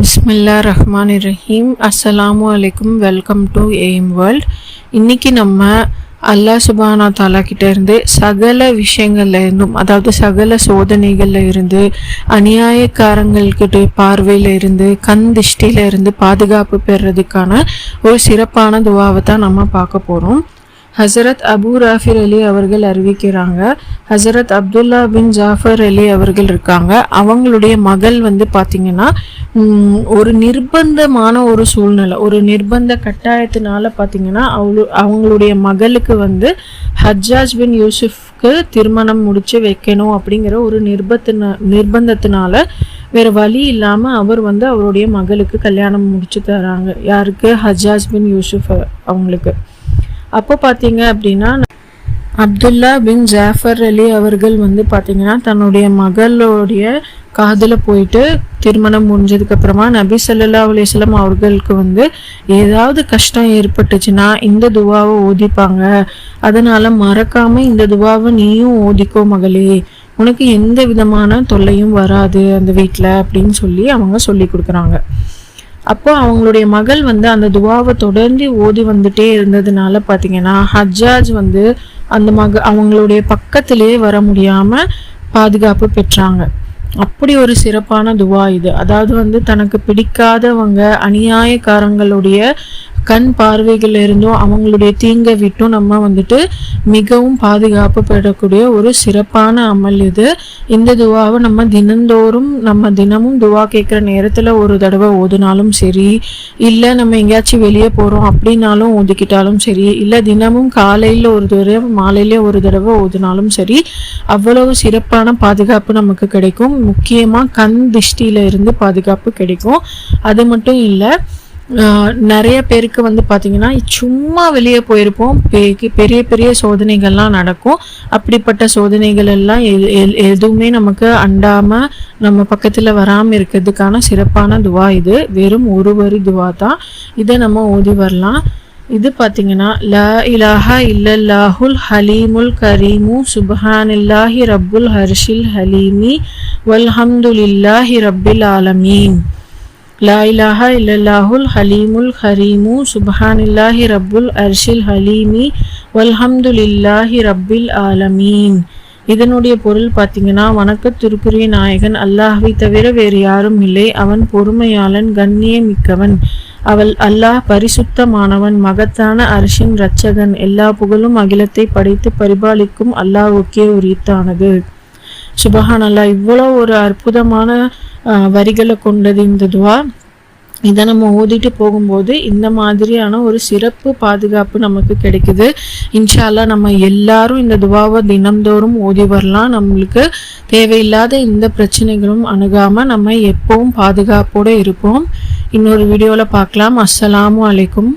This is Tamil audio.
பிஸ்மில்லா ரஹ்மான் ரஹீம் அஸ்ஸலாமு அலைக்கும் வெல்கம் டு எய்ம் வேர்ல்ட் இன்னைக்கு நம்ம அல்லாஹ் சுபானா தாலா கிட்ட இருந்து சகல விஷயங்கள்ல இருந்தும் அதாவது சகல சோதனைகள்ல இருந்து அநியாயக்காரங்கள்கிட்ட பார்வையில இருந்து கண் திஷ்டியில் இருந்து பாதுகாப்பு பெறுறதுக்கான ஒரு சிறப்பான துவாவை தான் நம்ம பார்க்க போறோம். ஹசரத் அபு ராஃபிர் அலி அவர்கள் அறிவிக்கிறாங்க. ஹசரத் அப்துல்லா பின் ஜாஃபர் அலி அவர்கள் இருக்காங்க. அவங்களுடைய மகள் வந்து பார்த்தீங்கன்னா ஒரு நிர்பந்தமான ஒரு சூழ்நிலை ஒரு நிர்பந்த கட்டாயத்தினால பார்த்தீங்கன்னா அவளு அவங்களுடைய மகளுக்கு வந்து ஹஜ்ஜாஜ் பின் யூசுஃப்க்கு திருமணம் முடிச்சு வைக்கணும் அப்படிங்கிற ஒரு நிர்பத்தின நிர்பந்தத்தினால வேறு வழி இல்லாமல் அவர் வந்து அவருடைய மகளுக்கு கல்யாணம் முடிச்சு தராங்க. யாருக்கு? ஹஜ்ஜாஜ் பின் யூசுஃப் அவங்களுக்கு. அப்போ பார்த்தீங்க அப்படின்னா அப்துல்லா பின் ஜாஃபர் அலி அவர்கள் வந்து பார்த்தீங்கன்னா தன்னுடைய மகளுடைய காதில் போயிட்டு திருமணம் முடிஞ்சதுக்கு அப்புறமா நபி சல்லா அலிஸ்லாம் அவர்களுக்கு வந்து ஏதாவது கஷ்டம் ஏற்பட்டுச்சுன்னா இந்த துவாவை ஓதிப்பாங்க. அதனால மறக்காம இந்த துவாவை நீயும் ஓதிக்கோ மகளே. உனக்கு எந்த விதமான தொல்லையும் வராது அந்த வீட்டில் அப்படின்னு சொல்லி அவங்க சொல்லி கொடுக்குறாங்க. அப்போ அவங்களுடைய மகள் வந்து அந்த துவாவை தொடர்ந்து ஓதி வந்துட்டே இருந்ததுனால பார்த்தீங்கன்னா ஹஜ்ஜாஜ் வந்து அந்த மக அவங்களுடைய பக்கத்திலே வர முடியாம பாதுகாப்பு பெற்றாங்க. அப்படி ஒரு சிறப்பான துவா இது. அதாவது வந்து தனக்கு பிடிக்காதவங்க அநியாயக்காரங்களுடைய கண் பார்வைகள் இருந்தும் அவங்களுடைய தீங்கை விட்டும் நம்ம வந்துட்டு மிகவும் பாதுகாப்பு பெறக்கூடிய ஒரு சிறப்பான அமல் இது. இந்த துவாவை நம்ம தினந்தோறும் நம்ம தினமும் துவா கேட்குற நேரத்தில் ஒரு தடவை ஓதுனாலும் சரி இல்லை நம்ம எங்கேயாச்சும் வெளியே போகிறோம் அப்படின்னாலும் ஓதிக்கிட்டாலும் சரி இல்லை தினமும் காலையில் ஒரு தடவை மாலையில ஒரு தடவை ஓதுனாலும் சரி அவ்வளவு சிறப்பான பாதுகாப்பு நமக்கு கிடைக்கும். முக்கியமாக கண் திஷ்டியில இருந்து பாதுகாப்பு கிடைக்கும். அது மட்டும் இல்லை நிறைய பேருக்கு வந்து பார்த்தீங்கன்னா சும்மா வெளியே போயிருப்போம். பெரிய பெரிய சோதனைகள்லாம் நடக்கும். அப்படிப்பட்ட சோதனைகள் எல்லாம் எது- எதுவுமே நமக்கு அண்டாமல் நம்ம பக்கத்தில் வராமல் இருக்கிறதுக்கான சிறப்பான துவா இது. வெறும் ஒரு வரி துவா தான். இதை நம்ம ஓதி வரலாம். இது பார்த்தீங்கன்னா ல இலாஹா இல்லல்லாஹுல் ஹலீமுல் கரீமு சுபஹானில்லாஹி ரப்புல் ஹர்ஷில் ஹலீமி வல்ஹம்துலில்லாஹி ரப்பில் ஆலமீன். லா இலாஹா இல்லல்லாஹுல் ஹலீமுல் ஹரீமு சுபஹானில்லாஹி ரப்புல் அர்ஷில் ஹலீமி வல்ஹம்துலில்லாஹி ரப்பில் ஆலமீன் இதனுடைய பொருள் பார்த்தீங்கன்னா வணக்கத்திற்குரிய நாயகன் அல்லாஹ்வை தவிர வேறு யாரும் இல்லை. அவன் பொறுமையாளன் கண்ணியமிக்கவன். அவள் அல்லாஹ் பரிசுத்தமானவன் மகத்தான அரசின் இரட்சகன். எல்லா புகழும் அகிலத்தை படைத்து பரிபாலிக்கும் அல்லாஹ்வுக்கே உரித்தானது. சுபஹான் இவ்வளோ ஒரு அற்புதமான வரிகளை கொண்டது இந்த துவா. இதை நம்ம ஓதிட்டு போகும்போது இந்த மாதிரியான ஒரு சிறப்பு பாதுகாப்பு நமக்கு கிடைக்குது. இன்ஷால்லா நம்ம எல்லாரும் இந்த துவாவை தினம்தோறும் ஓதி வரலாம். நம்மளுக்கு தேவையில்லாத எந்த பிரச்சனைகளும் அணுகாம நம்ம எப்பவும் பாதுகாப்போட இருப்போம். இன்னொரு வீடியோவில் பார்க்கலாம். அஸ்ஸலாமு அலைக்கும்.